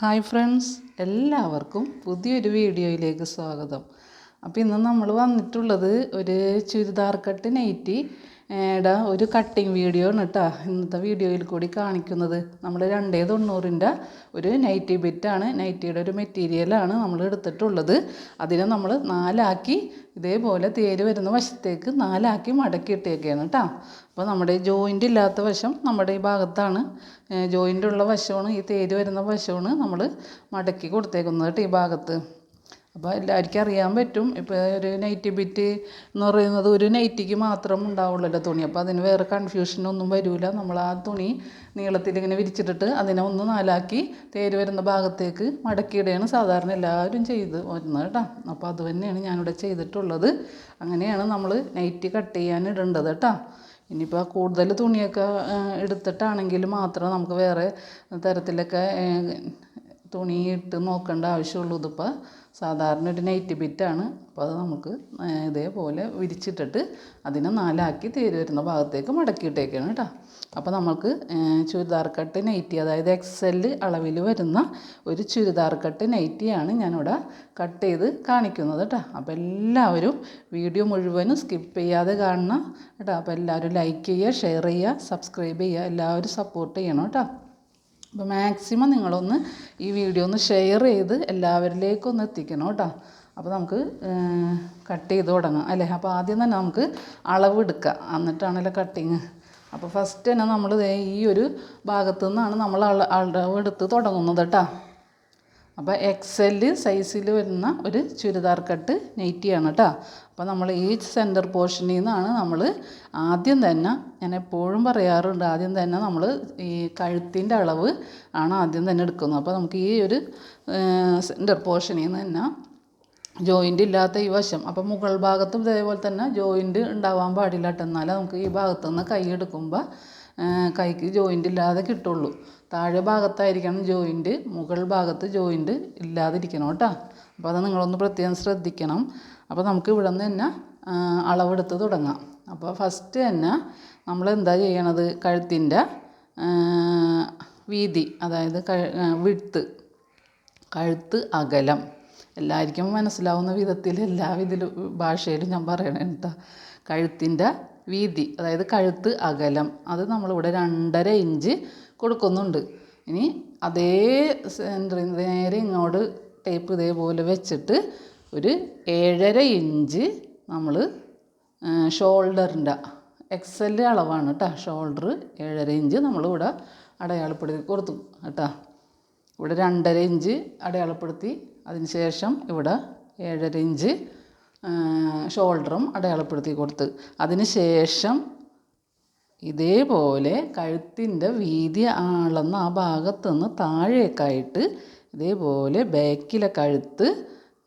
Hi friends എല്ലാവർക്കും പുതിയൊരു വീഡിയോയിലേക്ക് സ്വാഗതം. അപ്പോൾ ഇന്ന് നമ്മൾ വന്നിട്ടുള്ളത് ഒരു ചുരിദാർ കട്ട് നൈറ്റി യുടെ ഒരു കട്ടിങ് വീഡിയോ ആണ് കേട്ടോ ഇന്നത്തെ വീഡിയോയിൽ കൂടി കാണിക്കുന്നത്. നമ്മൾ രണ്ടേ തൊണ്ണൂറിന്റെ ഒരു നൈറ്റി ബിറ്റാണ് നൈറ്റിയുടെ ഒരു മെറ്റീരിയലാണ് നമ്മൾ എടുത്തിട്ടുള്ളത്. അതിനെ നമ്മൾ നാലാക്കി ഇതേപോലെ തേര് വരുന്ന വശത്തേക്ക് നാലാക്കി മടക്കി ഇട്ടേക്കുകയാണ് കേട്ടോ അപ്പോൾ നമ്മുടെ ജോയിന്റ് ഇല്ലാത്ത വശം നമ്മുടെ ഈ ഭാഗത്താണ്. ജോയിന്റ് ഉള്ള വശമാണ് ഈ തേര് വരുന്ന വശമാണ് നമ്മൾ മടക്കി കൊടുത്തേക്കുന്നത് കേട്ടോ ഈ ഭാഗത്ത്. അപ്പോൾ എല്ലാവർക്കും അറിയാൻ പറ്റും. ഇപ്പോൾ ഒരു നൈറ്റി ബിറ്റ് എന്ന് പറയുന്നത് ഒരു നൈറ്റിക്ക് മാത്രം ഉണ്ടാവുള്ളല്ലോ തുണി. അപ്പോൾ അതിന് വേറെ കൺഫ്യൂഷനൊന്നും വരില്ല നമ്മൾ ആ തുണി നീളത്തിൽ ഇങ്ങനെ വിരിച്ചിട്ടിട്ട് അതിനെ ഒന്ന് നാലാക്കി തേര് വരുന്ന ഭാഗത്തേക്ക് മടക്കിയിടുകയാണ് സാധാരണ എല്ലാവരും ചെയ്ത് വരുന്നത് കേട്ടോ. അപ്പോൾ അത് തന്നെയാണ് ഞാനിവിടെ ചെയ്തിട്ടുള്ളത്. അങ്ങനെയാണ് നമ്മൾ നൈറ്റി കട്ട് ചെയ്യാൻ ഇടേണ്ടത് കേട്ടോ. ഇനിയിപ്പോൾ കൂടുതൽ തുണിയൊക്കെ എടുത്തിട്ടാണെങ്കിൽ മാത്രം നമുക്ക് വേറെ തരത്തിലൊക്കെ തുണി ഇട്ട് നോക്കേണ്ട ആവശ്യമുള്ളൂ ഇതിപ്പോൾ. സാധാരണ ഒരു നൈറ്റ് ബിറ്റാണ് അപ്പോൾ അത് നമുക്ക് ഇതേപോലെ വിരിച്ചിട്ടിട്ട് അതിനെ നാലാക്കി തേര് വരുന്ന ഭാഗത്തേക്ക് മടക്കിയിട്ടേക്കാണ് കേട്ടോ അപ്പോൾ നമുക്ക് ചുരിദാർ കട്ട് നൈറ്റി അതായത് എക്സൽ അളവിൽ വരുന്ന ഒരു ചുരിദാർ കട്ട് നൈറ്റിയാണ് ഞാനിവിടെ കട്ട് ചെയ്ത് കാണിക്കുന്നത് കേട്ടോ അപ്പോൾ എല്ലാവരും വീഡിയോ മുഴുവനും സ്കിപ്പ് ചെയ്യാതെ കാണണം കേട്ടോ അപ്പോൾ എല്ലാവരും ലൈക്ക് ചെയ്യുക ഷെയർ ചെയ്യുക സബ്സ്ക്രൈബ് ചെയ്യുക എല്ലാവരും സപ്പോർട്ട് ചെയ്യണം കേട്ടോ അപ്പോൾ മാക്സിമം നിങ്ങളൊന്ന് ഈ വീഡിയോ ഒന്ന് ഷെയർ ചെയ്ത് എല്ലാവരിലേക്കും ഒന്ന് എത്തിക്കണം കേട്ടോ. അപ്പോൾ നമുക്ക് കട്ട് ചെയ്ത് തുടങ്ങാം അല്ലേ? അപ്പോൾ ആദ്യം തന്നെ നമുക്ക് അളവ് എടുക്കാം. എന്നിട്ടാണല്ലോ കട്ടിങ് അപ്പോൾ ഫസ്റ്റ് തന്നെ നമ്മൾ ഈ ഒരു ഭാഗത്തു നിന്നാണ് നമ്മൾ അളവ് എടുത്ത് തുടങ്ങുന്നത് കേട്ടോ. അപ്പോൾ എക്സൽ സൈസിൽ വരുന്ന ഒരു ചുരിദാർ കട്ട് നെയ്റ്റിയാണ് കേട്ടോ അപ്പോൾ നമ്മൾ ഈ സെന്റർ പോർഷനിൽ നിന്നാണ് നമ്മൾ ആദ്യം തന്നെ ഞാൻ എപ്പോഴും പറയാറുണ്ട് ആദ്യം തന്നെ നമ്മൾ ഈ കഴുത്തിന്റെ അളവ് ആണ് ആദ്യം തന്നെ എടുക്കുന്നത്. അപ്പോൾ നമുക്ക് ഈ ഒരു സെന്റർ പോർഷനിൽ നിന്ന് തന്നെ ജോയിന്റ് ഇല്ലാത്ത ഈ വശം അപ്പം മുകൾ ഭാഗത്തും ഇതേപോലെ തന്നെ ജോയിന്റ് ഉണ്ടാവാൻ പാടില്ല കേട്ടോ എന്നാലേ നമുക്ക് ഈ ഭാഗത്തു നിന്ന് കൈ എടുക്കുമ്പോൾ കൈക്ക് ജോയിന്റ് ഇല്ലാതെ കിട്ടുള്ളൂ. താഴെ ഭാഗത്തായിരിക്കണം ജോയിന്റ് മുകൾ ഭാഗത്ത് ജോയിന്റ് ഇല്ലാതിരിക്കണം കേട്ടോ. അപ്പോൾ അത് നിങ്ങളൊന്ന് പ്രത്യേകം ശ്രദ്ധിക്കണം. അപ്പോൾ നമുക്ക് ഇവിടെ നിന്ന് തന്നെ അളവെടുത്ത് തുടങ്ങാം. അപ്പോൾ ഫസ്റ്റ് തന്നെ നമ്മൾ എന്താ ചെയ്യണത്? കഴുത്തിന്റെ വീതി അതായത് വിട്ട് കഴുത്ത് അകലം. എല്ലാവർക്കും മനസ്സിലാവുന്ന വിധത്തിൽ എല്ലാ വിധ ഭാഷയിലും ഞാൻ പറയണേ കേട്ടോ. കഴുത്തിന്റെ വീതി അതായത് കഴുത്ത് അകലം. അത് നമ്മളിവിടെ രണ്ടര ഇഞ്ച് കൊടുക്കുന്നുണ്ട്. ഇനി അതേ സെന്ററിൽ നേരെ ഇങ്ങോട്ട് ടേപ്പ് ഇതേപോലെ വെച്ചിട്ട് ഒരു ഏഴര ഇഞ്ച് നമ്മൾ ഷോൾഡറിന്റെ എക്സലിന്റെ അളവാണ് കേട്ടോ ഷോൾഡർ ഏഴര ഇഞ്ച് നമ്മളിവിടെ അടയാളപ്പെടുത്തി കൊടുത്തു കേട്ടോ ഇവിടെ രണ്ടര ഇഞ്ച് അടയാളപ്പെടുത്തി. അതിന് ശേഷം ഇവിടെ ഏഴര ഇഞ്ച് ഷോൾഡറും അടയാളപ്പെടുത്തി കൊടുത്ത്. അതിന് ശേഷം ഇതേപോലെ കഴുത്തിന്റെ വീതി അളന്ന് ആ ഭാഗത്തുനിന്ന് താഴേക്കായിട്ട് ഇതേപോലെ ബാക്കിലെ കഴുത്ത്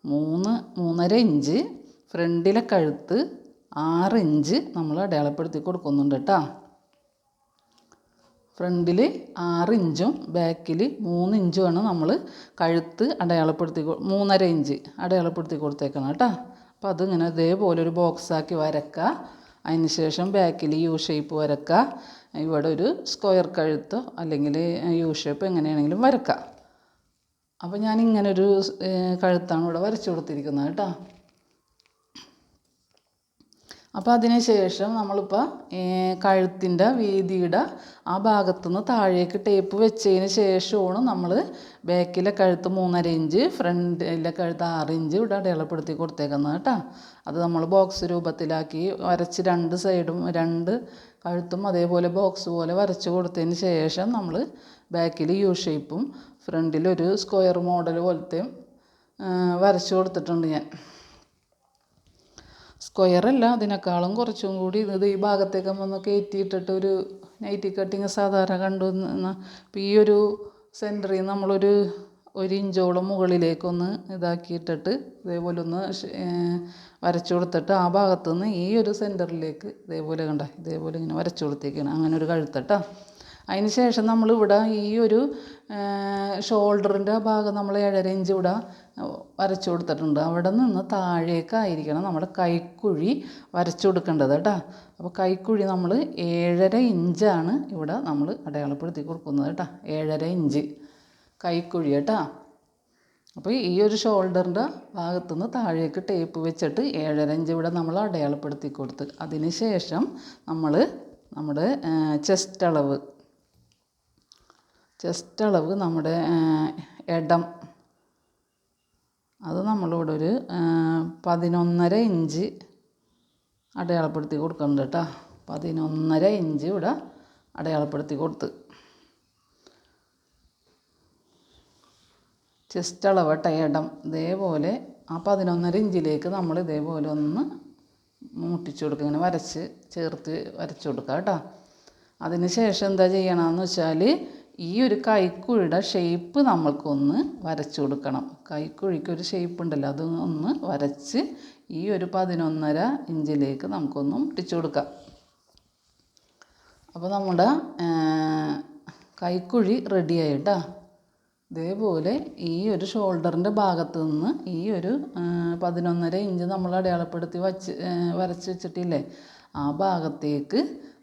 മൂന്ന് മൂന്നര ഇഞ്ച് ഫ്രണ്ടിലെ കഴുത്ത് ആറ് ഇഞ്ച് നമ്മൾ അടയാളപ്പെടുത്തി കൊടുക്കുന്നുണ്ട് കേട്ടോ. ഫ്രണ്ടിൽ ആറ് ഇഞ്ചും ബാക്കിൽ മൂന്ന് ഇഞ്ചുമാണ് നമ്മൾ കഴുത്ത് അടയാളപ്പെടുത്തി മൂന്നര ഇഞ്ച് അടയാളപ്പെടുത്തി കൊടുത്തേക്കണം കേട്ടോ. അപ്പോൾ അതിങ്ങനെ ഇതേപോലെ ഒരു ബോക്സാക്കി വരക്കുക അതിന് ശേഷം ബാക്കിൽ യു ഷേപ്പ് വരക്കുക. ഇവിടെ ഒരു സ്ക്വയർ കഴുത്തോ അല്ലെങ്കിൽ യു ഷേപ്പ് എങ്ങനെയാണെങ്കിലും വരക്കുക. അപ്പോൾ ഞാൻ ഇങ്ങനൊരു കഴുത്താണ് ഇവിടെ വരച്ചു കൊടുത്തിരിക്കുന്നത് കേട്ടോ. അപ്പോൾ അതിന് ശേഷം നമ്മളിപ്പോൾ കഴുത്തിന്റെ വീതിയുടെ ആ ഭാഗത്തുനിന്ന് താഴേക്ക് ടേപ്പ് വെച്ചതിന് ശേഷമാണ് നമ്മൾ ബാക്കിലെ കഴുത്ത് മൂന്നര ഇഞ്ച് ഫ്രണ്ടിലെ കഴുത്ത് ആറ് ഇഞ്ച് ഇവിടെ അടയാളപ്പെടുത്തി കൊടുത്തേക്കുന്നത് കേട്ടോ. അത് നമ്മൾ ബോക്സ് രൂപത്തിലാക്കി വരച്ച് രണ്ട് സൈഡും രണ്ട് കഴുത്തും അതേപോലെ ബോക്സ് പോലെ വരച്ച് കൊടുത്തതിന് ശേഷം നമ്മൾ ബാക്കിൽ യു ഷേപ്പും ഫ്രണ്ടിലൊരു സ്ക്വയർ മോഡൽ പോലത്തെയും വരച്ച് കൊടുത്തിട്ടുണ്ട് ഞാൻ. സ്ക്വയറല്ല അതിനേക്കാളും കുറച്ചും കൂടി ഇത് ഈ ഭാഗത്തേക്ക് ഒന്ന് കയറ്റിയിട്ടിട്ട് ഒരു നൈറ്റി കട്ടിങ് സാധാരണ കണ്ടു ഇപ്പോൾ ഈ ഒരു സെന്ററിൽ നമ്മളൊരു ഒരു ഇഞ്ചോളം മുകളിലേക്കൊന്ന് ഇതാക്കിയിട്ടിട്ട് ഇതേപോലെ ഒന്ന് വരച്ചു കൊടുത്തിട്ട് ആ ഭാഗത്തുനിന്ന് ഈ ഒരു സെന്ററിലേക്ക് ഇതേപോലെ കണ്ട ഇതേപോലെ ഇങ്ങനെ വരച്ചു കൊടുത്തേക്കാണ്. അങ്ങനെ ഒരു കഴുത്തട്ടാ. അതിന് ശേഷം നമ്മളിവിടെ ഈ ഒരു ഷോൾഡറിന്റെ ഭാഗം നമ്മൾ ഏഴര ഇഞ്ച് ഇവിടെ വരച്ചു കൊടുത്തിട്ടുണ്ട്. അവിടെ നിന്ന് താഴേക്കായിരിക്കണം നമ്മുടെ കൈക്കുഴി വരച്ചു കൊടുക്കേണ്ടത് കേട്ടോ. അപ്പോൾ കൈക്കുഴി നമ്മൾ ഏഴര ഇഞ്ചാണ് ഇവിടെ നമ്മൾ അടയാളപ്പെടുത്തി കൊടുക്കുന്നത് കേട്ടോ. ഏഴര ഇഞ്ച് കൈക്കുഴി കേട്ടോ. അപ്പോൾ ഈ ഒരു ഷോൾഡറിന്റെ ഭാഗത്തുനിന്ന് താഴേക്ക് ടേപ്പ് വെച്ചിട്ട് ഏഴര ഇഞ്ച് ഇവിടെ നമ്മൾ അടയാളപ്പെടുത്തി കൊടുത്ത്. അതിന് ശേഷം നമ്മൾ നമ്മുടെ ചെസ്റ്റ് അളവ് ചെസ്റ്റ് അളവ് നമ്മുടെ ഇടം അത് നമ്മളിവിടെ ഒരു പതിനൊന്നര ഇഞ്ച് അടയാളപ്പെടുത്തി കൊടുക്കുന്നുണ്ട് കേട്ടോ. പതിനൊന്നര ഇഞ്ച് ഇവിടെ അടയാളപ്പെടുത്തി കൊടുത്ത്. ചെസ്റ്റ് അളവ് ഇടം. ഇതേപോലെ ആ പതിനൊന്നര ഇഞ്ചിലേക്ക് നമ്മൾ ഇതേപോലെ ഒന്ന് മുട്ടിച്ചു കൊടുക്കുക. ഇങ്ങനെ വരച്ച് ചേർത്ത് വരച്ച് കൊടുക്കുക കേട്ടോ. അതിന് ശേഷം എന്താ ചെയ്യണമെന്ന് വെച്ചാൽ ഈ ഒരു കൈക്കുഴിയുടെ ഷേപ്പ് നമ്മൾക്കൊന്ന് വരച്ച് കൊടുക്കണം. കൈക്കുഴിക്ക് ഒരു ഷേപ്പ് ഉണ്ടല്ലോ അത് ഒന്ന് വരച്ച് ഈ ഒരു പതിനൊന്നര ഇഞ്ചിലേക്ക് നമുക്കൊന്ന് ഒട്ടിച്ചു കൊടുക്കാം. അപ്പോൾ നമ്മുടെ കൈക്കുഴി റെഡിയായി കേട്ടോ ഇതേപോലെ ഈ ഒരു ഷോൾഡറിന്റെ ഭാഗത്ത് നിന്ന് ഈ ഒരു പതിനൊന്നര ഇഞ്ച് നമ്മൾ അടയാളപ്പെടുത്തി വച്ച് വരച്ച് വെച്ചിട്ടില്ലേ ആ ഭാഗത്തേക്ക്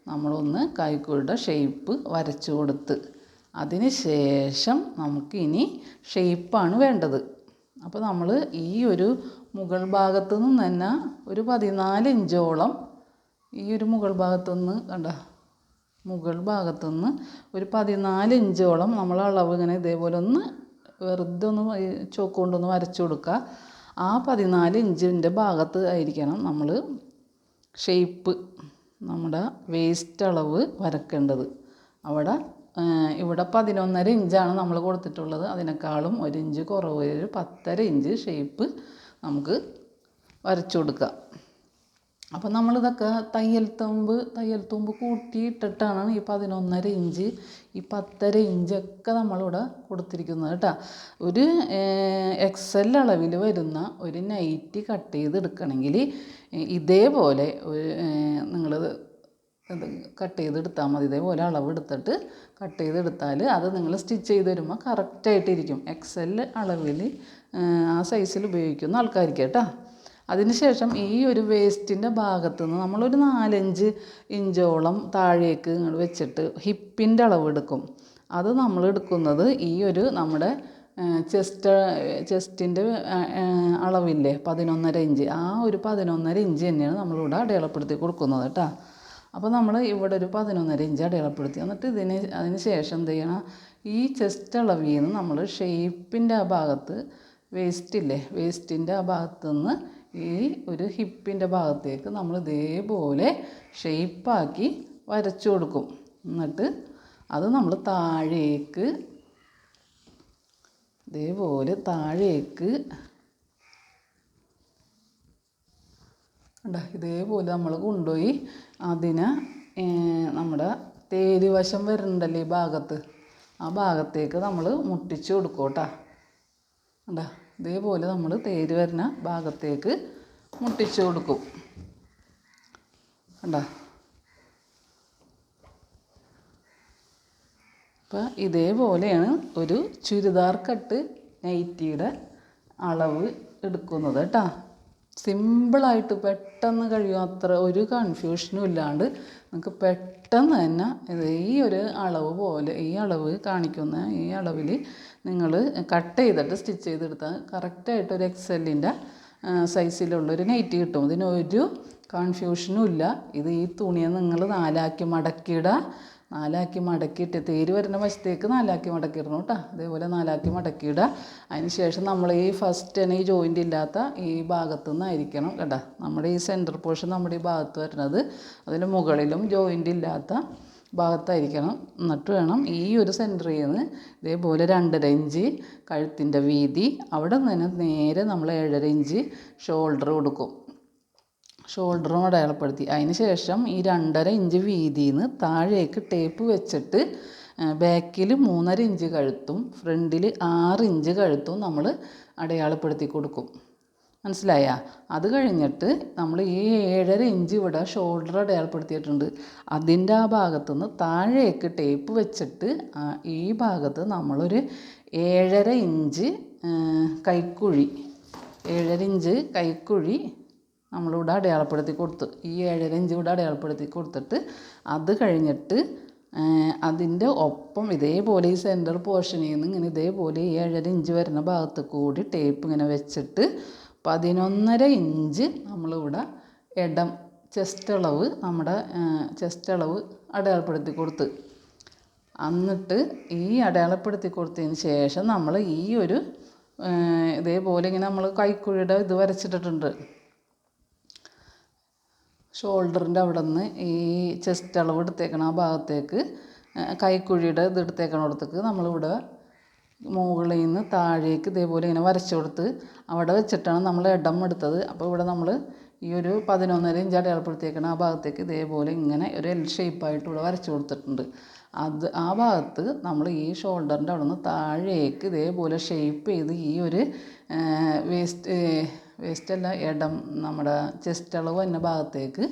നമ്മളൊന്ന് കൈക്കുഴിയുടെ ഷേപ്പ് വരച്ചു കൊടുത്ത് അതിന് ശേഷം നമുക്കിനി ഷേപ്പാണ് വേണ്ടത്. അപ്പോൾ നമ്മൾ ഈ ഒരു മുകൾ ഭാഗത്തു നിന്ന് തന്നെ ഒരു പതിനാല് ഇഞ്ചോളം ഈ ഒരു മുകൾ ഭാഗത്തു നിന്ന് കണ്ട? മുകൾ ഭാഗത്തു നിന്ന് ഒരു പതിനാല് ഇഞ്ചോളം നമ്മൾ അളവ് ഇങ്ങനെ ഇതേപോലെ ഒന്ന് വെറുതെ ഒന്ന് ചോക്ക് കൊണ്ടൊന്ന് വരച്ചു കൊടുക്കുക. ആ പതിനാല് ഇഞ്ചിന്റെ ഭാഗത്ത് ആയിരിക്കണം നമ്മൾ ഷേപ്പ് നമ്മുടെ വേസ്റ്റ് അളവ് വരക്കേണ്ടത്. അവിടെ ഇവിടെ പതിനൊന്നര ഇഞ്ചാണ് നമ്മൾ കൊടുത്തിട്ടുള്ളത്. അതിനേക്കാളും ഒരു ഇഞ്ച് കുറവ് ഒരു പത്തര ഇഞ്ച് ഷേപ്പ് നമുക്ക് വരച്ചു കൊടുക്കാം. അപ്പോൾ നമ്മളിതൊക്കെ തയ്യൽ തുമ്പ് തയ്യൽ തുമ്പ് കൂട്ടിയിട്ടിട്ടാണ് ഈ പതിനൊന്നര ഇഞ്ച് ഈ പത്തര ഇഞ്ചൊക്കെ നമ്മളിവിടെ കൊടുത്തിരിക്കുന്നത് കേട്ടോ. ഒരു എക്സൽ അളവിൽ വരുന്ന ഒരു നൈറ്റി കട്ട് ചെയ്ത് എടുക്കണമെങ്കിൽ ഇതേപോലെ ഒരു നിങ്ങൾ ഇത് കട്ട് ചെയ്തെടുത്താൽ മതി. ഇതേപോലെ അളവെടുത്തിട്ട് കട്ട് ചെയ്തെടുത്താൽ അത് നിങ്ങൾ സ്റ്റിച്ച് ചെയ്ത് വരുമ്പോൾ കറക്റ്റായിട്ടിരിക്കും എക്സൽ അളവിൽ ആ സൈസിൽ ഉപയോഗിക്കുന്ന ആൾക്കാർക്ക് കേട്ടോ. അതിനുശേഷം ഈ ഒരു വേസ്റ്റിന്റെ ഭാഗത്തു നിന്ന് നമ്മളൊരു നാലഞ്ച് ഇഞ്ചോളം താഴേക്ക് ഇങ്ങോട്ട് വെച്ചിട്ട് ഹിപ്പിന്റെ അളവ് എടുക്കും അത് നമ്മൾ എടുക്കുന്നത് ഈ ഒരു നമ്മുടെ ചെസ്റ്റ് ചെസ്റ്റിന്റെ അളവില്ലേ? പതിനൊന്നര ഇഞ്ച്. ആ ഒരു പതിനൊന്നര ഇഞ്ച് തന്നെയാണ് നമ്മളിവിടെ അടയാളപ്പെടുത്തി കൊടുക്കുന്നത് കേട്ടോ. അപ്പോൾ നമ്മൾ ഇവിടെ ഒരു പതിനൊന്നര ഇഞ്ച് അടയാളപ്പെടുത്തി. എന്നിട്ട് ഇതിന് അതിന് ശേഷം എന്ത് ചെയ്യണം? ഈ ചെസ്റ്റ് അളവിൽ നിന്ന് നമ്മൾ ഷേപ്പിന്റെ ആ ഭാഗത്ത് വേസ്റ്റില്ലേ വേസ്റ്റിന്റെ ആ ഭാഗത്ത് നിന്ന് ഈ ഒരു ഹിപ്പിന്റെ ഭാഗത്തേക്ക് നമ്മൾ ഇതേപോലെ ഷേപ്പാക്കി വരച്ചു കൊടുക്കും. എന്നിട്ട് അത് നമ്മൾ താഴേക്ക് ഇതേപോലെ താഴേക്ക് ഇതേപോലെ നമ്മൾ കൊണ്ടുപോയി അതിനെ നമ്മുടെ തേര് വശം വരുന്നുണ്ടല്ലോ ഈ ഭാഗത്ത്? ആ ഭാഗത്തേക്ക് നമ്മൾ മുട്ടിച്ച് കൊടുക്കും കേട്ടോ. കണ്ടോ? ഇതേപോലെ നമ്മൾ തേര് വരുന്ന ഭാഗത്തേക്ക് മുട്ടിച്ച് കൊടുക്കും. കണ്ടോ? അപ്പം ഇതേപോലെയാണ് ഒരു ചുരിദാർ കട്ട് നൈറ്റിയുടെ അളവ് എടുക്കുന്നത് കേട്ടോ. സിമ്പിളായിട്ട് പെട്ടെന്ന് കഴിയും അത്ര ഒരു കൺഫ്യൂഷനും ഇല്ലാണ്ട് നമുക്ക് പെട്ടെന്ന് തന്നെ ഈ ഒരു അളവ് പോലെ ഈ അളവ് കാണിക്കുന്ന ഈ അളവിൽ നിങ്ങൾ കട്ട് ചെയ്തിട്ട് സ്റ്റിച്ച് ചെയ്തെടുത്താൽ കറക്റ്റായിട്ട് ഒരു എക്സലിന്റെ സൈസിലുള്ളൊരു നൈറ്റി കിട്ടും. ഇതിനൊരു കൺഫ്യൂഷനും ഇല്ല. ഇത് ഈ തുണിയെ നിങ്ങൾ നാലാക്കി മടക്കിയിടുക നാലാക്കി മടക്കിയിട്ട് തേര് വരുന്ന വശത്തേക്ക് നാലാക്കി മടക്കിയിടണം കേട്ടോ. അതേപോലെ നാലാക്കി മടക്കിയിടുക. അതിന് ശേഷം നമ്മൾ ഈ ഫസ്റ്റ് തന്നെ ഈ ജോയിന്റ് ഇല്ലാത്ത ഈ ഭാഗത്തു നിന്നായിരിക്കണം കേട്ടോ. നമ്മുടെ ഈ സെന്റർ പോർഷൻ നമ്മുടെ ഈ ഭാഗത്ത് വരുന്നത്. അതിന് മുകളിലും ജോയിന്റ് ഇല്ലാത്ത ഭാഗത്തായിരിക്കണം. എന്നിട്ട് വേണം ഈ ഒരു സെന്ററിൽ നിന്ന് ഇതേപോലെ രണ്ടര ഇഞ്ച് കഴുത്തിന്റെ വീതി അവിടെ നിന്ന് നേരെ നമ്മൾ ഏഴര ഇഞ്ച് ഷോൾഡർ കൊടുക്കും. ഷോൾഡറും അടയാളപ്പെടുത്തി. അതിന് ശേഷം ഈ രണ്ടര ഇഞ്ച് വീതിയിൽ നിന്ന് താഴേക്ക് ടേപ്പ് വെച്ചിട്ട് ബാക്കിൽ മൂന്നര ഇഞ്ച് കഴുത്തും ഫ്രണ്ടിൽ ആറ് ഇഞ്ച് കഴുത്തും നമ്മൾ അടയാളപ്പെടുത്തി കൊടുക്കും. മനസ്സിലായ? അത് കഴിഞ്ഞിട്ട് നമ്മൾ ഈ ഏഴര ഇഞ്ച് ഇവിടെ ഷോൾഡർ അടയാളപ്പെടുത്തിയിട്ടുണ്ട്. അതിന്റെ ആ ഭാഗത്തു നിന്ന് താഴേക്ക് ടേപ്പ് വെച്ചിട്ട് ഈ ഭാഗത്ത് നമ്മളൊരു ഏഴര ഇഞ്ച് കൈക്കുഴി. ഏഴര ഇഞ്ച് കൈക്കുഴി നമ്മളിവിടെ അടയാളപ്പെടുത്തി കൊടുത്തു ഈ ഏഴര ഇഞ്ച് ഇവിടെ അടയാളപ്പെടുത്തി കൊടുത്തിട്ട് അത് കഴിഞ്ഞിട്ട് അതിന്റെ ഒപ്പം ഇതേപോലെ ഈ സെന്റർ പോർഷനിൽ നിന്ന് ഇങ്ങനെ ഇതേപോലെ ഈ ഏഴര ഇഞ്ച് വരുന്ന ഭാഗത്ത് കൂടി ടേപ്പ് ഇങ്ങനെ വെച്ചിട്ട് പതിനൊന്നര ഇഞ്ച് നമ്മളിവിടെ ഇടം ചെസ്റ്റ് അളവ് നമ്മുടെ ചെസ്റ്റ് അളവ് അടയാളപ്പെടുത്തി കൊടുത്ത്. എന്നിട്ട് ഈ അടയാളപ്പെടുത്തി കൊടുത്തതിന് ശേഷം നമ്മൾ ഈ ഒരു ഇതേപോലെ ഇങ്ങനെ നമ്മൾ കൈക്കുഴിയുടെ ഇത് വരച്ചിട്ടിട്ടുണ്ട്. ഷോൾഡറിന്റെ അവിടെ നിന്ന് ഈ ചെസ്റ്റ് അളവ് എടുത്തേക്കണ ആ ഭാഗത്തേക്ക് കൈക്കുഴിയുടെ ഇത് എടുത്തേക്കണോടത്തേക്ക് നമ്മളിവിടെ മുകളിൽ നിന്ന് താഴേക്ക് ഇതേപോലെ ഇങ്ങനെ വരച്ചു കൊടുത്ത് അവിടെ വെച്ചിട്ടാണ് നമ്മൾ ഇടം എടുത്തത്. അപ്പോൾ ഇവിടെ നമ്മൾ ഈ ഒരു പതിനൊന്നര ഇഞ്ച് അടയാളപ്പെടുത്തിയേക്കണ ആ ഭാഗത്തേക്ക് ഇതേപോലെ ഇങ്ങനെ ഒരു എൽ ഷേപ്പായിട്ട് ഇവിടെ വരച്ചു കൊടുത്തിട്ടുണ്ട്. അത് ആ ഭാഗത്ത് നമ്മൾ ഈ ഷോൾഡറിന്റെ അവിടെ നിന്ന് താഴേക്ക് ഇതേപോലെ ഷേപ്പ് ചെയ്ത് ഈ ഒരു വേസ്റ്റ് വേസ്റ്റ് അല്ല ഇടം നമ്മുടെ ചെസ്റ്റ് അളവ് എന്ന ഭാഗത്തേക്ക്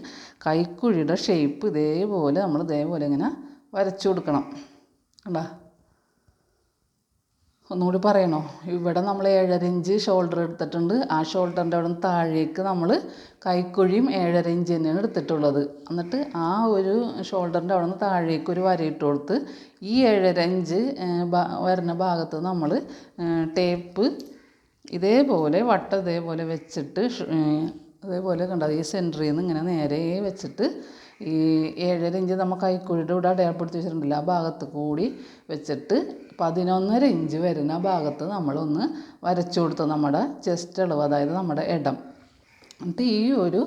കൈക്കുഴിയുടെ ഷേപ്പ് ഇതേപോലെ നമ്മൾ ഇതേപോലെ ഇങ്ങനെ വരച്ചു കൊടുക്കണം. കണ്ടാ? ഒന്നുകൂടി പറയണോ? ഇവിടെ നമ്മൾ ഏഴര ഇഞ്ച് ഷോൾഡർ എടുത്തിട്ടുണ്ട്. ആ ഷോൾഡറിന്റെ അവിടെ നിന്ന് താഴേക്ക് നമ്മൾ കൈക്കുഴിയും ഏഴര ഇഞ്ച് തന്നെയാണ് എടുത്തിട്ടുള്ളത്. എന്നിട്ട് ആ ഒരു ഷോൾഡറിന്റെ അവിടെ നിന്ന് താഴേക്ക് ഒരു വരയിട്ട് കൊടുത്ത് ഈ ഏഴര ഇഞ്ച് വരുന്ന ഭാഗത്ത് നമ്മൾ ടേപ്പ് ഇതേപോലെ വട്ടം ഇതേപോലെ വെച്ചിട്ട് അതേപോലെ കണ്ടത് ഈ സെന്ററിൽ നിന്ന് ഇങ്ങനെ നേരെ വെച്ചിട്ട് ഈ ഏഴര ഇഞ്ച് നമ്മൾ കൈക്കുഴിയുടെ ഇവിടെ അടയാളപ്പെടുത്തി വെച്ചിട്ടുണ്ടല്ലോ ആ ഭാഗത്ത് കൂടി വെച്ചിട്ട് പതിനൊന്നര ഇഞ്ച് വരുന്ന ഭാഗത്ത് നമ്മളൊന്ന് വരച്ചു കൊടുത്ത് നമ്മുടെ ചെസ്റ്റ് അളവ് അതായത് നമ്മുടെ ഇടം. എന്നിട്ട് ഈ ഒരു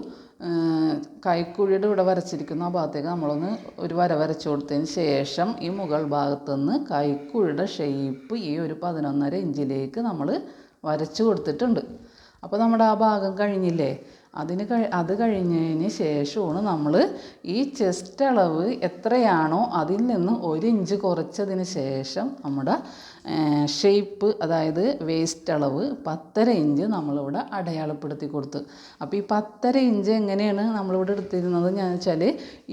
കൈക്കുഴിയുടെ ഇവിടെ വരച്ചിരിക്കുന്ന ആ ഭാഗത്തേക്ക് നമ്മളൊന്ന് ഒരു വര വരച്ചു കൊടുത്തതിന് ശേഷം ഈ മുകൾ ഭാഗത്തുനിന്ന് കൈക്കുഴിയുടെ ഷേപ്പ് ഈ ഒരു പതിനൊന്നര ഇഞ്ചിലേക്ക് നമ്മൾ വരച്ചു കൊടുത്തിട്ടുണ്ട്. അപ്പോൾ നമ്മുടെ ആ ഭാഗം കഴിഞ്ഞില്ലേ? അതിന് കഴി അത് കഴിഞ്ഞതിന് ശേഷമാണ് നമ്മൾ ഈ ചെസ്റ്റ് അളവ് എത്രയാണോ അതിൽ നിന്ന് ഒരു ഇഞ്ച് കുറച്ചതിന് ശേഷം നമ്മുടെ ഷേപ്പ് അതായത് വേസ്റ്റ് അളവ് പത്തര ഇഞ്ച് നമ്മളിവിടെ അടയാളപ്പെടുത്തി കൊടുത്തു. അപ്പോൾ ഈ പത്തര ഇഞ്ച് എങ്ങനെയാണ് നമ്മളിവിടെ എടുത്തിരുന്നത് എന്ന് വെച്ചാൽ